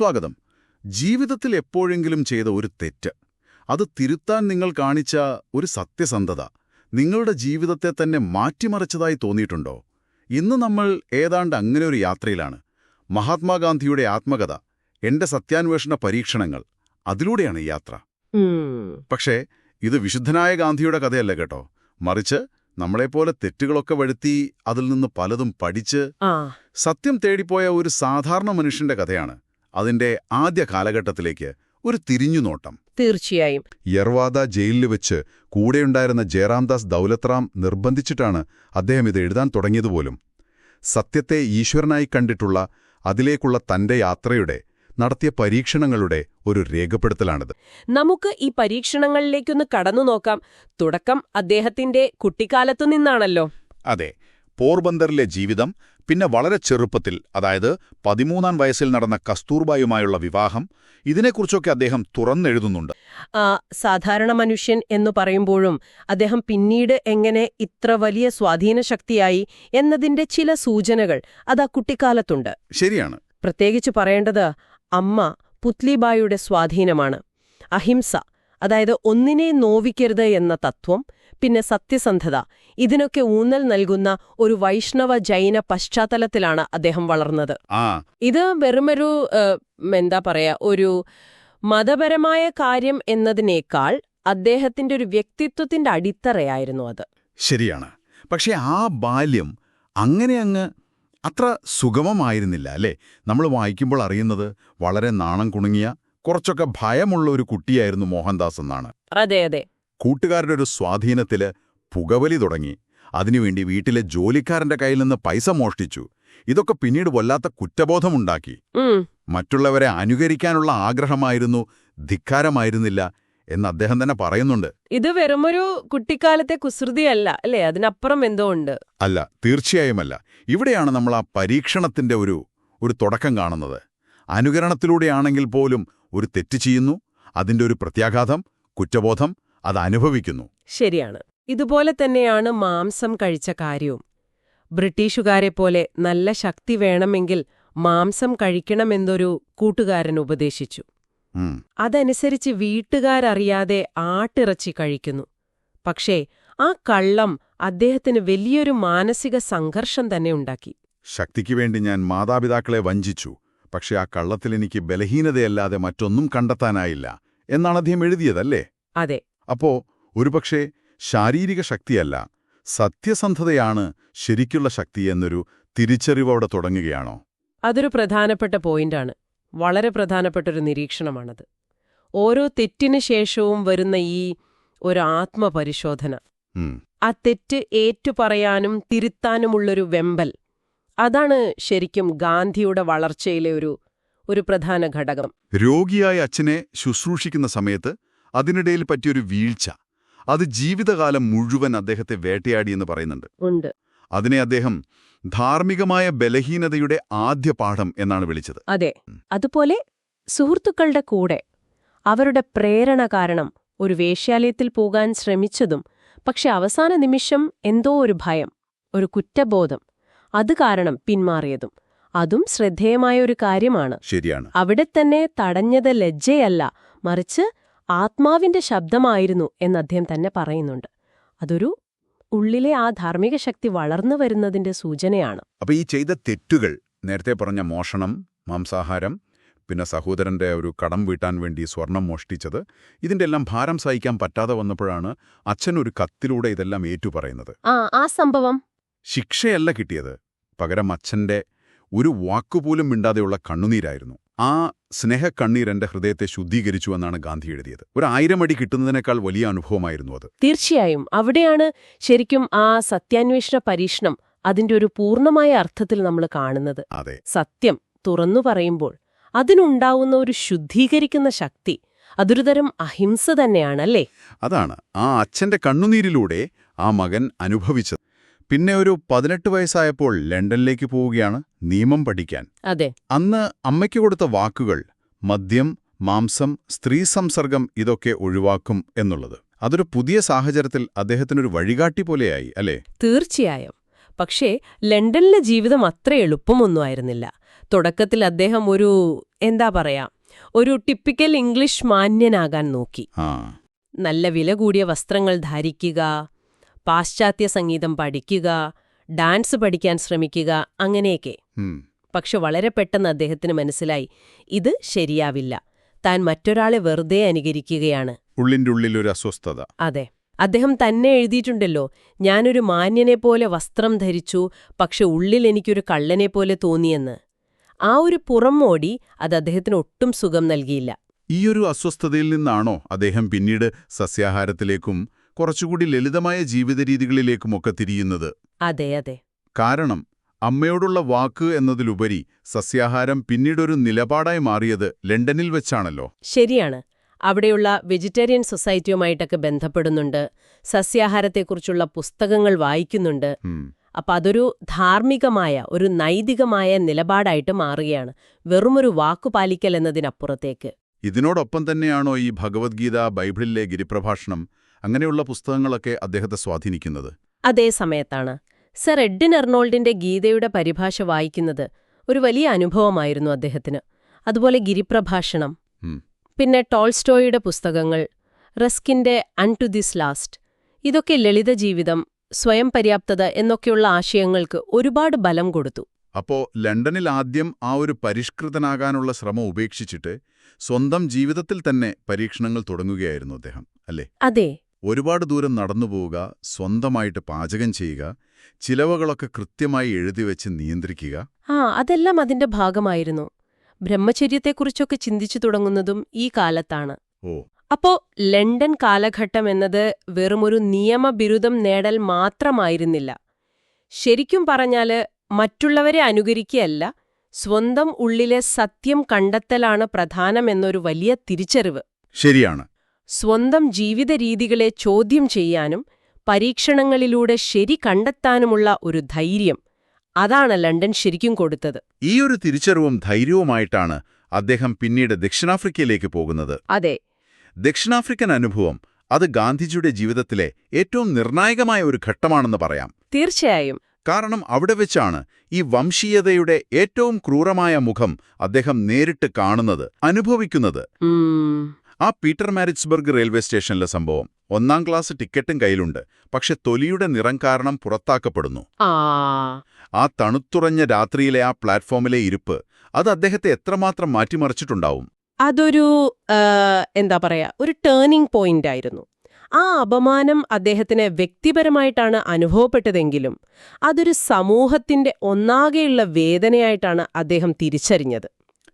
സ്വാഗതം. ജീവിതത്തിൽ എപ്പോഴെങ്കിലും ചെയ്ത ഒരു തെറ്റ്. അത് തിരുത്താൻ നിങ്ങൾ കാണിച്ച ഒരു സത്യസന്ധത നിങ്ങളുടെ ജീവിതത്തെ തന്നെ മാറ്റിമറിച്ചതായി തോന്നിയിട്ടുണ്ടോ? ഇന്ന് നമ്മൾ ഏതാണ്ട് അങ്ങനെ ഒരു യാത്രയിലാണ്. മഹാത്മാഗാന്ധിയുടെ ആത്മകഥ എന്റെ സത്യാന്വേഷണ പരീക്ഷണങ്ങൾ അതിലൂടെയാണ് ഈ യാത്ര. പക്ഷേ ഇത് വിശുദ്ധനായ ഗാന്ധിയുടെ കഥയല്ല കേട്ടോ. മറിച്ച് നമ്മളെപ്പോലെ തെറ്റുകളൊക്കെ വരുത്തി അതിൽ നിന്ന് പലതും പഠിച്ച് സത്യം തേടിപ്പോയ ഒരു സാധാരണ മനുഷ്യന്റെ കഥയാണ്. അതിന്റെ ആദ്യ കാലഘട്ടത്തിലേക്ക് ഒരു തിരിഞ്ഞുനോട്ടം. തീർച്ചയായും. യർവാദ ജയിലിൽ വെച്ച് കൂടെയുണ്ടായിരുന്ന ജയറാംദാസ് ദൗലത്റാം നിർബന്ധിച്ചിട്ടാണ് അദ്ദേഹം ഇത് എഴുതാൻ തുടങ്ങിയതുപോലും. സത്യത്തെ ഈശ്വരനായി കണ്ടിട്ടുള്ള അതിലേക്കുള്ള തന്റെ യാത്രയുടെ നടത്തിയ പരീക്ഷണങ്ങളുടെ ഒരു രേഖപ്പെടുത്തലാണിത്. നമുക്ക് ഈ പരീക്ഷണങ്ങളിലേക്കൊന്ന് കടന്നു നോക്കാം തുടക്കം അദ്ദേഹത്തിന്റെ കുട്ടിക്കാലത്തു നിന്നാണല്ലോ. അതെ. പോർബന്തറിലെ ജീവിതം പിന്നെ വളരെ ചെറുപ്പത്തിൽ അതായത് പതിമൂന്നാം വയസ്സിൽ നടന്ന കസ്തൂർബായുമായുള്ള വിവാഹം ഇതിനെക്കുറിച്ചൊക്കെ അദ്ദേഹം തുറന്നെഴുതുന്നുണ്ട്. ആ സാധാരണ മനുഷ്യൻ എന്ന് പറയുമ്പോഴും അദ്ദേഹം പിന്നീട് എങ്ങനെ ഇത്ര വലിയ സ്വാധീനശക്തിയായി എന്നതിന്റെ ചില സൂചനകൾ അതാ കുട്ടിക്കാലത്തുണ്ട്. ശരിയാണ്. പ്രത്യേകിച്ച് പറയേണ്ടത് അമ്മ പുത്ലിബായുടെ സ്വാധീനമാണ്. അഹിംസ അതായത് ഒന്നിനെ നോവിക്കരുത് എന്ന തത്വം പിന്നെ സത്യസന്ധത. ഇതിനൊക്കെ ഊന്നൽ നൽകുന്ന ഒരു വൈഷ്ണവ ജൈന പശ്ചാത്തലത്തിലാണ് അദ്ദേഹം വളർന്നത്. ഇത് വെറുമൊരു എന്താ പറയാ ഒരു മതപരമായ കാര്യം എന്നതിനേക്കാൾ അദ്ദേഹത്തിന്റെ ഒരു വ്യക്തിത്വത്തിന്റെ അടിത്തറയായിരുന്നു അത്. ശരിയാണ്. പക്ഷേ ആ ബാല്യം അങ്ങനെ അങ്ങ് അത്ര സുഗമമായിരുന്നില്ല അല്ലേ? നമ്മൾ വായിക്കുമ്പോൾ അറിയുന്നത് വളരെ നാണം കുണുങ്ങിയ കുറച്ചൊക്കെ ഭയമുള്ള ഒരു കുട്ടിയായിരുന്നു മോഹൻദാസ് എന്നാണ്. അതെ അതെ. കൂട്ടുകാരുടെ ഒരു സ്വാധീനത്തിൽ പുകവലി തുടങ്ങി. അതിനുവേണ്ടി വീട്ടിലെ ജോലിക്കാരന്റെ കയ്യിൽ നിന്ന് പൈസ മോഷ്ടിച്ചു. ഇതൊക്കെ പിന്നീട് വല്ലാത്ത കുറ്റബോധമുണ്ടാക്കി. മറ്റുള്ളവരെ അനുകരിക്കാനുള്ള ആഗ്രഹമായിരുന്നു ധിക്കാരമായിരുന്നില്ല എന്ന് അദ്ദേഹം തന്നെ പറയുന്നുണ്ട്. ഇത് വെറുമൊരു കുട്ടിക്കാലത്തെ കുസൃതിയല്ല അല്ലേ? അതിനപ്പുറം എന്തോ ഉണ്ട്. അല്ല തീർച്ചയായുമല്ല. ഇവിടെയാണ് നമ്മൾ ആ പരീക്ഷണത്തിന്റെ ഒരു ഒരു തുടക്കം കാണുന്നത്. അനുകരണത്തിലൂടെയാണെങ്കിൽ പോലും ഒരു തെറ്റ് ചെയ്യുന്നു അതിന്റെ ഒരു പ്രത്യാഘാതം കുറ്റബോധം അത് അനുഭവിക്കുന്നു. ശരിയാണ്. ഇതുപോലെ തന്നെയാണ് മാംസം കഴിച്ച കാര്യവും. ബ്രിട്ടീഷുകാരെ പോലെ നല്ല ശക്തി വേണമെങ്കിൽ മാംസം കഴിക്കണമെന്നൊരു കൂട്ടുകാരൻ ഉപദേശിച്ചു. അതനുസരിച്ച് വീട്ടുകാരറിയാതെ ആട്ടിറച്ചി കഴിക്കുന്നു. പക്ഷേ ആ കള്ളം അദ്ദേഹത്തിന് വലിയൊരു മാനസിക സംഘർഷം തന്നെ ഉണ്ടാക്കി. ശക്തിക്ക് വേണ്ടി ഞാൻ മാതാപിതാക്കളെ വഞ്ചിച്ചു. പക്ഷെ ആ കള്ളത്തിൽ എനിക്ക് ബലഹീനതയല്ലാതെ മറ്റൊന്നും കണ്ടെത്താനായില്ല എന്നാണ് അദ്ദേഹം എഴുതിയതല്ലേ? അതെ. അപ്പോ ഒരുപക്ഷെ ശാരീരിക ശക്തിയല്ല സത്യസന്ധതയാണ് ശരിക്കുള്ള ശക്തി എന്നൊരു തിരിച്ചറിവോടെ തുടങ്ങുകയാണോ? അതൊരു പ്രധാനപ്പെട്ട പോയിന്റാണ്. വളരെ പ്രധാനപ്പെട്ട ഒരു നിരീക്ഷണമാണത്. ഓരോ തെറ്റിനു ശേഷവും വരുന്ന ഈ ഒരു ആത്മപരിശോധന. ആ തെറ്റ് ഏറ്റുപറയാനും തിരുത്താനുമുള്ളൊരു വെമ്പൽ അതാണ് ശരിക്കും ഗാന്ധിയുടെ വളർച്ചയിലെ ഒരു ഒരു പ്രധാന ഘടകം. രോഗിയായ അച്ഛനെ ശുശ്രൂഷിക്കുന്ന സമയത്ത് അതിനിടയിൽ പറ്റിയൊരു വീഴ്ച അത് ജീവിതകാലം മുഴുവൻ അദ്ദേഹത്തെ വേട്ടയാടി എന്ന് പറയുന്നുണ്ട്. ഉണ്ട്. അതിനെ അദ്ദേഹം ധാർമ്മികമായ ബലഹീനതയുടെ ആദ്യ പാഠം എന്നാണ് വിളിച്ചത്. അതെ. അതുപോലെ സുഹൃത്തുക്കളുടെ കൂടെ അവരുടെ പ്രേരണ കാരണം ഒരു വേശ്യാലയത്തിൽ പോകാൻ ശ്രമിച്ചതും പക്ഷെ അവസാന നിമിഷം എന്തോ ഒരു ഭയം ഒരു കുറ്റബോധം അത് കാരണം പിന്മാറിയതും. അതും ശ്രദ്ധേയമായ ഒരു കാര്യമാണ്. ശരിയാണ്. അവിടെ തന്നെ തടഞ്ഞത് ലജ്ജയല്ല മറിച്ച് ആത്മാവിന്റെ ശബ്ദമായിരുന്നു എന്ന് അദ്ദേഹം തന്നെ പറയുന്നുണ്ട്. അതൊരു ഉള്ളിലെ ആ ധാർമ്മിക ശക്തി വളർന്നു വരുന്നതിന്റെ സൂചനയാണ്. അപ്പൊ ഈ ചെയ്ത തെറ്റുകൾ നേരത്തെ പറഞ്ഞ മോഷണം മാംസാഹാരം പിന്നെ സഹോദരന്റെ ഒരു കടം വീട്ടാൻ വേണ്ടി സ്വർണം മോഷ്ടിച്ചത് ഇതിന്റെ എല്ലാം ഭാരം സഹിക്കാൻ പറ്റാതെ വന്നപ്പോഴാണ് അച്ഛൻ ഒരു കത്തിലൂടെ ഇതെല്ലാം ഏറ്റുപറയുന്നത്. ആ ആ സംഭവം ശിക്ഷയല്ല കിട്ടിയത്. പകരം അച്ഛന്റെ ഒരു വാക്കുപോലും മിണ്ടാതെയുള്ള കണ്ണുനീരായിരുന്നു. ആ സ്നേഹ കണ്ണീർ എന്റെ ഹൃദയത്തെ ശുദ്ധീകരിച്ചു എന്നാണ് ഗാന്ധി എഴുതിയത്. ഒരു ആയിരം അടി കിട്ടുന്നതിനേക്കാൾ വലിയ അനുഭവമായിരുന്നു അത്. തീർച്ചയായും. അവിടെയാണ് ശരിക്കും ആ സത്യാന്വേഷണ പരീക്ഷണം അതിന്റെ ഒരു പൂർണമായ അർത്ഥത്തിൽ നമ്മൾ കാണുന്നത്. അതെ. സത്യം തുറന്നു പറയുമ്പോൾ അതിനുണ്ടാവുന്ന ഒരു ശുദ്ധീകരിക്കുന്ന ശക്തി അതൊരു തരം അഹിംസ തന്നെയാണല്ലേ? അതാണ്. ആ അച്ഛന്റെ കണ്ണുനീരിലൂടെ ആ മകൻ അനുഭവിച്ചത്. പിന്നെ ഒരു പതിനെട്ട് വയസ്സായപ്പോൾ ലണ്ടനിലേക്ക് പോവുകയാണ് നിയമം പഠിക്കാൻ. അതെ. അന്ന് അമ്മയ്ക്ക് കൊടുത്ത വാക്കുകൾ മദ്യം മാംസം സ്ത്രീ സംസർഗം ഇതൊക്കെ ഒഴിവാക്കും എന്നുള്ളത്. അതൊരു പുതിയ സാഹചര്യത്തിൽ അദ്ദേഹത്തിനൊരു വഴികാട്ടി പോലെയായി അല്ലേ? തീർച്ചയായും. പക്ഷേ ലണ്ടനിലെ ജീവിതം അത്ര എളുപ്പമൊന്നും ആയിരുന്നില്ല തുടക്കത്തിൽ അദ്ദേഹം ഒരു എന്താ പറയാ ഒരു ടിപ്പിക്കൽ ഇംഗ്ലീഷ് മാന്യനാകാൻ നോക്കി. നല്ല വില കൂടിയ വസ്ത്രങ്ങൾ ധരിക്കുക പാശ്ചാത്യ സംഗീതം പഠിക്കുക ഡാൻസ് പഠിക്കാൻ ശ്രമിക്കുക അങ്ങനെയൊക്കെ. പക്ഷെ വളരെ പെട്ടെന്ന് അദ്ദേഹത്തിന് മനസ്സിലായി ഇത് ശരിയാവില്ല. താൻ മറ്റൊരാളെ വെറുതെ അനുകരിക്കുകയാണ്. ഉള്ളിന്റെ ഉള്ളിൽ ഒരു അസ്വസ്ഥത. അതെ. അദ്ദേഹം തന്നെ എഴുതിയിട്ടുണ്ടല്ലോ ഞാനൊരു മാന്യനെ പോലെ വസ്ത്രം ധരിച്ചു പക്ഷെ ഉള്ളിൽ എനിക്കൊരു കള്ളനെ പോലെ തോന്നിയെന്ന്. ആ ഒരു പുറമോടി അത് അദ്ദേഹത്തിന് ഒട്ടും സുഖം നൽകിയില്ല. ഈയൊരു അസ്വസ്ഥതയിൽ നിന്നാണോ അദ്ദേഹം പിന്നീട് സസ്യാഹാരത്തിലേക്കും കുറച്ചുകൂടി ലളിതമായ ജീവിത രീതികളിലേക്കുമൊക്കെ തിരിയുന്നത്. അതെ അതെ. കാരണം അമ്മയോടുള്ള വാക്ക് എന്നതിലുപരി സസ്യാഹാരം പിന്നീടൊരു നിലപാടായി മാറിയത് ലണ്ടനിൽ വെച്ചാണല്ലോ. ശരിയാണ്. അവിടെയുള്ള വെജിറ്റേറിയൻ സൊസൈറ്റിയുമായിട്ടൊക്കെ ബന്ധപ്പെടുന്നുണ്ട്. സസ്യാഹാരത്തെക്കുറിച്ചുള്ള പുസ്തകങ്ങൾ വായിക്കുന്നുണ്ട്. അപ്പം അതൊരു ധാർമ്മികമായ ഒരു നൈതികമായ നിലപാടായിട്ട് മാറുകയാണ്. വെറുമൊരു വാക്കുപാലിക്കൽ എന്നതിനപ്പുറത്തേക്ക്. ഇതിനോടൊപ്പം തന്നെയാണോ ഈ ഭഗവത്ഗീത ബൈബിളിലെ ഗിരിപ്രഭാഷണം? അങ്ങനെയുള്ള പുസ്തകങ്ങളൊക്കെ അദ്ദേഹത്തെ സ്വാധീനിക്കുന്നത്. അതേ സമയത്താണ്. സർ എഡ്ഡിൻ എർണോൾഡിന്റെ ഗീതയുടെ പരിഭാഷ വായിക്കുന്നത് ഒരു വലിയ അനുഭവമായിരുന്നു അദ്ദേഹത്തിന്. അതുപോലെ ഗിരിപ്രഭാഷണം പിന്നെ ടോൾസ്റ്റോയുടെ പുസ്തകങ്ങൾ റസ്കിന്റെ അൺ ടു ദിസ് ലാസ്റ്റ് ഇതൊക്കെ ലളിത ജീവിതം സ്വയം പര്യാപ്തത എന്നൊക്കെയുള്ള ആശയങ്ങൾക്ക് ഒരുപാട് ബലം കൊടുത്തു. അപ്പോ ലണ്ടനിൽ ആദ്യം ആ ഒരു പരിഷ്കൃതനാകാനുള്ള ശ്രമം ഉപേക്ഷിച്ചിട്ട് സ്വന്തം ജീവിതത്തിൽ തന്നെ പരീക്ഷണങ്ങൾ തുടങ്ങുകയായിരുന്നു അദ്ദേഹം അല്ലേ? അതെ. ഒരുപാട് ദൂരം നടന്നുപോവുക സ്വന്തമായിട്ട് പാചകം ചെയ്യുക ചിലവുകളൊക്കെ കൃത്യമായി എഴുതി വെച്ച് നിയന്ത്രിക്കുക. ആ അതെല്ലാം അതിന്റെ ഭാഗമായിരുന്നു. ബ്രഹ്മചര്യത്തെക്കുറിച്ചൊക്കെ ചിന്തിച്ചു തുടങ്ങുന്നതും ഈ കാലത്താണ്. ഓ. അപ്പോ ലണ്ടൻ കാലഘട്ടം എന്നത് വെറുമൊരു നിയമബിരുദം നേടൽ മാത്രമായിരുന്നില്ല. ശരിക്കും പറഞ്ഞാൽ മറ്റുള്ളവരെ അനുകരിക്കുകയല്ല സ്വന്തം ഉള്ളിലെ സത്യം കണ്ടെത്തലാണ് പ്രധാനമെന്നൊരു വലിയ തിരിച്ചറിവ്. ശരിയാണ്. സ്വന്തം ജീവിത രീതികളെ ചോദ്യം ചെയ്യാനും പരീക്ഷണങ്ങളിലൂടെ ശരി കണ്ടെത്താനുമുള്ള ഒരു ധൈര്യം അതാണ് ലണ്ടൻ ശരിക്കും കൊടുത്തത്. ഈ ഒരു തിരിച്ചറിവും ധൈര്യവുമായിട്ടാണ് അദ്ദേഹം പിന്നീട് ദക്ഷിണാഫ്രിക്കയിലേക്ക് പോകുന്നത്. അതെ. ദക്ഷിണാഫ്രിക്കൻ അനുഭവം അത് ഗാന്ധിജിയുടെ ജീവിതത്തിലെ ഏറ്റവും നിർണായകമായ ഒരു ഘട്ടമാണെന്ന് പറയാം. തീർച്ചയായും. കാരണം അവിടെ വെച്ചാണ് ഈ വംശീയതയുടെ ഏറ്റവും ക്രൂരമായ മുഖം അദ്ദേഹം നേരിട്ട് കാണുന്നത് അനുഭവിക്കുന്നത്. ആ പീറ്റർ മാരിറ്റ്സ്ബർഗ് റെയിൽവേ സ്റ്റേഷനിലെ സംഭവം. ഒന്നാം ക്ലാസ് ടിക്കറ്റും കയ്യിലുണ്ട്. പക്ഷെ തൊലിയുടെ നിറം കാരണം പുറത്താക്കപ്പെടുന്നു. ആ. തണുത്തുറഞ്ഞ രാത്രിയിലെ ആ പ്ലാറ്റ്ഫോമിലെ ഇരിപ്പ് അത് അദ്ദേഹത്തെ എത്രമാത്രം മാറ്റിമറിച്ചിട്ടുണ്ടാവും? അതൊരു എന്താ പറയാ ഒരു ടേണിംഗ് പോയിന്റ് ആയിരുന്നു. ആ അപമാനം അദ്ദേഹത്തിന് വ്യക്തിപരമായിട്ടാണ് അനുഭവപ്പെട്ടതെങ്കിലും അതൊരു സമൂഹത്തിന്റെ ഒന്നാകെയുള്ള വേദനയായിട്ടാണ് അദ്ദേഹം തിരിച്ചറിഞ്ഞത്.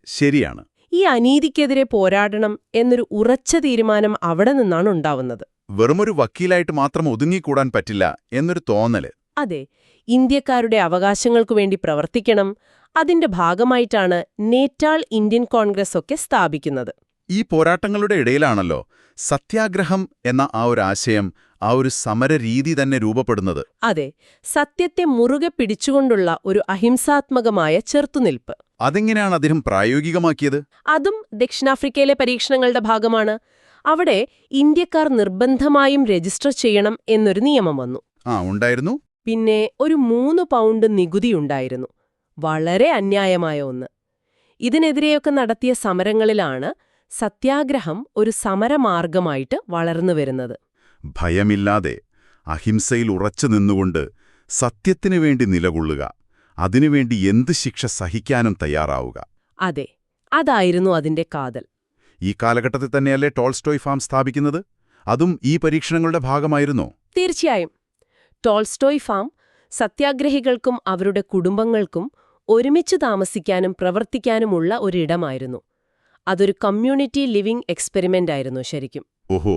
ശരിയാണ്. ഈ അനീതിക്കെതിരെ പോരാടണം എന്നൊരു ഉറച്ച തീരുമാനം അവിടെ നിന്നാണ് ഉണ്ടാവുന്നത്. വെറുമൊരു വക്കീലായിട്ട് മാത്രം ഒതുങ്ങിക്കൂടാൻ പറ്റില്ല എന്നൊരു തോന്നൽ. അതെ ഇന്ത്യക്കാരുടെ അവകാശങ്ങൾക്കു വേണ്ടി പ്രവർത്തിക്കണം അതിന്റെ ഭാഗമായിട്ടാണ് നേറ്റാൾ ഇന്ത്യൻ കോൺഗ്രസ് ഒക്കെ സ്ഥാപിക്കുന്നത്. ഈ പോരാട്ടങ്ങളുടെ ഇടയിലാണല്ലോ സത്യാഗ്രഹം എന്ന ആ ഒരു ആശയം ആ ഒരു സമരരീതി തന്നെ രൂപപ്പെടുന്നത്. അതെ സത്യത്തെ മുറുകെ പിടിച്ചുകൊണ്ടുള്ള ഒരു അഹിംസാത്മകമായ ചെറുത്തുനിൽപ്പ്. അതെങ്ങനെയാണ് അദ്ദേഹം പ്രായോഗികമാക്കിയത്? അതും ദക്ഷിണാഫ്രിക്കയിലെ പരീക്ഷണങ്ങളുടെ ഭാഗമാണ്. അവിടെ ഇന്ത്യക്കാർ നിർബന്ധമായും രജിസ്റ്റർ ചെയ്യണം എന്നൊരു നിയമം വന്നു. ആ ഉണ്ടായിരുന്നു. പിന്നെ ഒരു മൂന്ന് പൗണ്ട് നികുതി ഉണ്ടായിരുന്നു. വളരെ അന്യായമായ ഒന്ന്. ഇതിനെതിരെയൊക്കെ നടത്തിയ സമരങ്ങളിലാണ് സത്യാഗ്രഹം ഒരു സമരമാർഗമായിട്ട് വളർന്നു വരുന്നത്. ഭയമില്ലാതെ അഹിംസയിൽ ഉറച്ചു നിന്നുകൊണ്ട് സത്യത്തിനു വേണ്ടി നിലകൊള്ളുക. അതിനുവേണ്ടി എന്ത് ശിക്ഷ സഹിക്കാനും തയ്യാറാവുക. അതെ അതായിരുന്നു അതിന്റെ കാതൽ. ഈ കാലഘട്ടത്തിൽ തന്നെയല്ലേ ടോൾസ്റ്റോയ് ഫാം സ്ഥാപിക്കുന്നത്? അതും ഈ പരീക്ഷണങ്ങളുടെ ഭാഗമായിരുന്നോ? തീർച്ചയായും. ടോൾസ്റ്റോയ് ഫാം സത്യാഗ്രഹികൾക്കും അവരുടെ കുടുംബങ്ങൾക്കും ഒരുമിച്ച് താമസിക്കാനും പ്രവർത്തിക്കാനുമുള്ള ഒരിടമായിരുന്നു. അതൊരു കമ്മ്യൂണിറ്റി ലിവിംഗ് എക്സ്പെരിമെന്റ് ആയിരുന്നു ശരിക്കും. ഓഹോ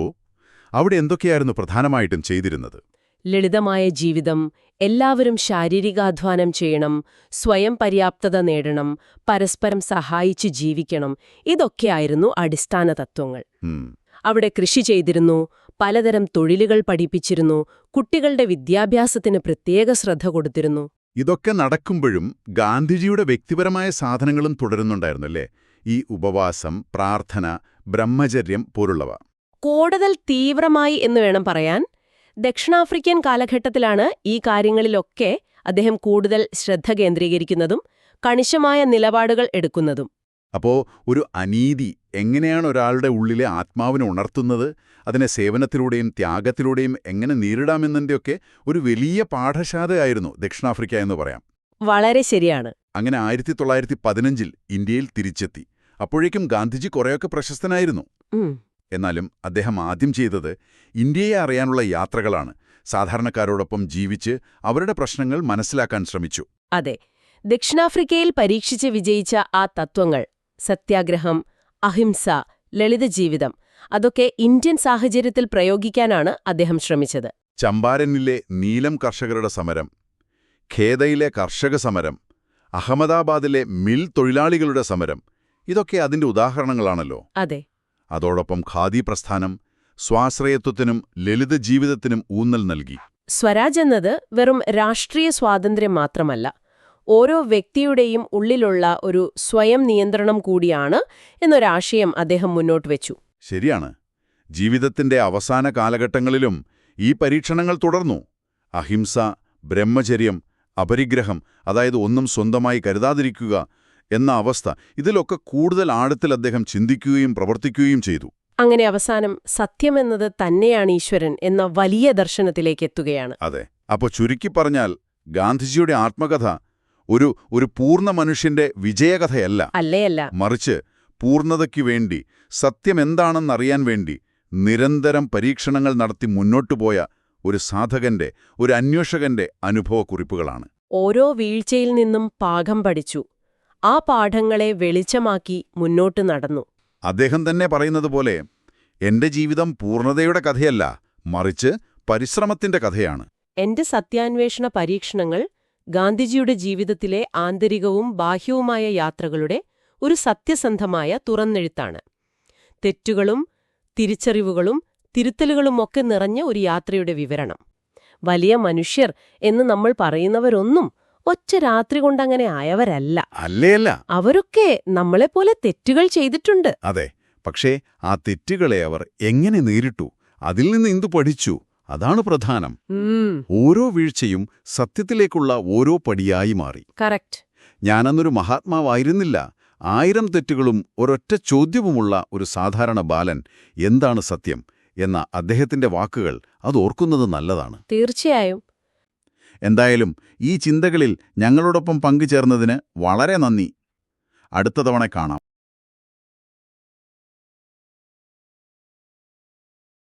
അവിടെ എന്തൊക്കെയായിരുന്നു പ്രധാനമായിട്ടും ചെയ്തിരുന്നത്? ലളിതമായ ജീവിതം എല്ലാവരും ശാരീരികാധ്വാനം ചെയ്യണം സ്വയം പര്യാപ്തത നേടണം പരസ്പരം സഹായിച്ച് ജീവിക്കണം ഇതൊക്കെയായിരുന്നു അടിസ്ഥാന തത്വങ്ങൾ. അവിടെ കൃഷി ചെയ്തിരുന്നു പലതരം തൊഴിലുകൾ പഠിപ്പിച്ചിരുന്നു കുട്ടികളുടെ വിദ്യാഭ്യാസത്തിന് പ്രത്യേക ശ്രദ്ധ കൊടുത്തിരുന്നു. ഇതൊക്കെ നടക്കുമ്പോഴും ഗാന്ധിജിയുടെ വ്യക്തിപരമായ സാധനങ്ങളും തുടരുന്നുണ്ടായിരുന്നല്ലേ? ഈ ഉപവാസം പ്രാർത്ഥന ബ്രഹ്മചര്യം പോലുള്ളവ. കൂടുതൽ തീവ്രമായി എന്ന് വേണം പറയാൻ. ദക്ഷിണാഫ്രിക്കൻ കാലഘട്ടത്തിലാണ് ഈ കാര്യങ്ങളിലൊക്കെ അദ്ദേഹം കൂടുതൽ ശ്രദ്ധ കേന്ദ്രീകരിക്കുന്നതും കണിശമായ നിലപാടുകൾ എടുക്കുന്നതും. അപ്പോ ഒരു അനീതി എങ്ങനെയാണ് ഒരാളുടെ ഉള്ളിലെ ആത്മാവിനെ ഉണർത്തുന്നത് അതിനെ സേവനത്തിലൂടെയും ത്യാഗത്തിലൂടെയും എങ്ങനെ നേരിടാമെന്നതിന്റെയൊക്കെ ഒരു വലിയ പാഠശാലയായിരുന്നു ദക്ഷിണാഫ്രിക്ക എന്ന് പറയാം. വളരെ ശരിയാണ്. അങ്ങനെ ആയിരത്തി തൊള്ളായിരത്തി പതിനഞ്ചിൽ ഇന്ത്യയിൽ തിരിച്ചെത്തി. അപ്പോഴേക്കും ഗാന്ധിജി കുറേയൊക്കെ പ്രശസ്തനായിരുന്നു. എന്നാലും അദ്ദേഹം ആദ്യം ചെയ്തത് ഇന്ത്യയെ അറിയാനുള്ള യാത്രകളാണ്. സാധാരണക്കാരോടൊപ്പം ജീവിച്ച് അവരുടെ പ്രശ്നങ്ങൾ മനസ്സിലാക്കാൻ ശ്രമിച്ചു. അതെ ദക്ഷിണാഫ്രിക്കയിൽ പരീക്ഷിച്ച് വിജയിച്ച ആ തത്വങ്ങൾ സത്യാഗ്രഹം അഹിംസ ലളിത ജീവിതം അതൊക്കെ ഇന്ത്യൻ സാഹചര്യത്തിൽ പ്രയോഗിക്കാനാണ് അദ്ദേഹം ശ്രമിച്ചത്. ചമ്പാരനിലെ നീലം കർഷകരുടെ സമരം ഖേദയിലെ കർഷക സമരം അഹമ്മദാബാദിലെ മിൽ തൊഴിലാളികളുടെ സമരം ഇതൊക്കെ അതിന്റെ ഉദാഹരണങ്ങളാണല്ലോ. അതെ. അതോടൊപ്പം ഖാദി പ്രസ്ഥാനം സ്വാശ്രയത്വത്തിനും ലളിത ജീവിതത്തിനും ഊന്നൽ നൽകി. സ്വരാജ് എന്നത് വെറും രാഷ്ട്രീയ സ്വാതന്ത്ര്യം മാത്രമല്ല ഓരോ വ്യക്തിയുടെയും ഉള്ളിലുള്ള ഒരു സ്വയം നിയന്ത്രണം കൂടിയാണ് എന്നൊരാശയം അദ്ദേഹം മുന്നോട്ട് വെച്ചു. ശരിയാണ്. ജീവിതത്തിന്റെ അവസാന കാലഘട്ടങ്ങളിലും ഈ പരീക്ഷണങ്ങൾ തുടർന്നു. അഹിംസ ബ്രഹ്മചര്യം അപരിഗ്രഹം അതായത് ഒന്നും സ്വന്തമായി കരുതാതിരിക്കുക എന്ന അവസ്ഥ. ഇതിലൊക്കെ കൂടുതൽ ആഴത്തിൽ അദ്ദേഹം ചിന്തിക്കുകയും പ്രവർത്തിക്കുകയും ചെയ്തു. അങ്ങനെ അവസാനം സത്യമെന്നത് തന്നെയാണ് ഈശ്വരൻ എന്ന വലിയ ദർശനത്തിലേക്ക് എത്തുകയാണ്. അതെ. അപ്പോൾ ചുരുക്കി പറഞ്ഞാൽ ഗാന്ധിജിയുടെ ആത്മകഥ ഒരു ഒരു പൂർണ മനുഷ്യന്റെ വിജയകഥയല്ല. അല്ലേയല്ല. മറിച്ച് പൂർണതയ്ക്കു വേണ്ടി സത്യമെന്താണെന്നറിയാൻ വേണ്ടി നിരന്തരം പരീക്ഷണങ്ങൾ നടത്തി മുന്നോട്ടു പോയ ഒരു സാധകന്റെ ഒരു അന്വേഷകന്റെ അനുഭവക്കുറിപ്പുകളാണ്. ഓരോ വീഴ്ചയിൽ നിന്നും പാകം പഠിച്ചു. ആ പാഠങ്ങളെ വെളിച്ചമാക്കി മുന്നോട്ട് നടന്നു. അദ്ദേഹം തന്നെ പറയുന്നത് പോലെ എന്റെ ജീവിതം പൂർണതയുടെ കഥയല്ല മറിച്ച് പരിശ്രമത്തിന്റെ കഥയാണ്. എന്റെ സത്യാന്വേഷണ പരീക്ഷണങ്ങൾ ഗാന്ധിജിയുടെ ജീവിതത്തിലെ ആന്തരികവും ബാഹ്യവുമായ യാത്രകളുടെ ഒരു സത്യസന്ധമായ തുറന്നെഴുത്താണ്. തെറ്റുകളും തിരിച്ചറിവുകളും തിരുത്തലുകളുമൊക്കെ നിറഞ്ഞ ഒരു യാത്രയുടെ വിവരണം. വലിയ മനുഷ്യർ എന്ന് നമ്മൾ പറയുന്നവരൊന്നും ഒറ്റ രാത്രി കൊണ്ടങ്ങനെ ആയവരല്ല. അല്ലേയല്ല. അവരൊക്കെ നമ്മളെപ്പോലെ തെറ്റുകൾ ചെയ്തിട്ടുണ്ട്. അതെ പക്ഷേ ആ തെറ്റുകളെ അവർ എങ്ങനെ നേരിട്ടു? അതിൽ നിന്ന് എന്തു പഠിച്ചു? അതാണ് പ്രധാനം. ഓരോ വീഴ്ചയും സത്യത്തിലേക്കുള്ള ഓരോ പടിയായി മാറി. കറക്റ്റ്. ഞാനന്നൊരു മഹാത്മാവായിരുന്നില്ല. ആയിരം തെറ്റുകളും ഒരൊറ്റ ചോദ്യവുമുള്ള ഒരു സാധാരണ ബാലൻ എന്താണ് സത്യം? എന്ന അദ്ദേഹത്തിന്റെ വാക്കുകൾ അത് ഓർക്കുന്നത് നല്ലതാണ്. തീർച്ചയായും. എന്തായാലും ഈ ചിന്തകളിൽ ഞങ്ങളോടൊപ്പം പങ്കുചേർന്നതിന് വളരെ നന്ദി. അടുത്ത തവണ കാണാം.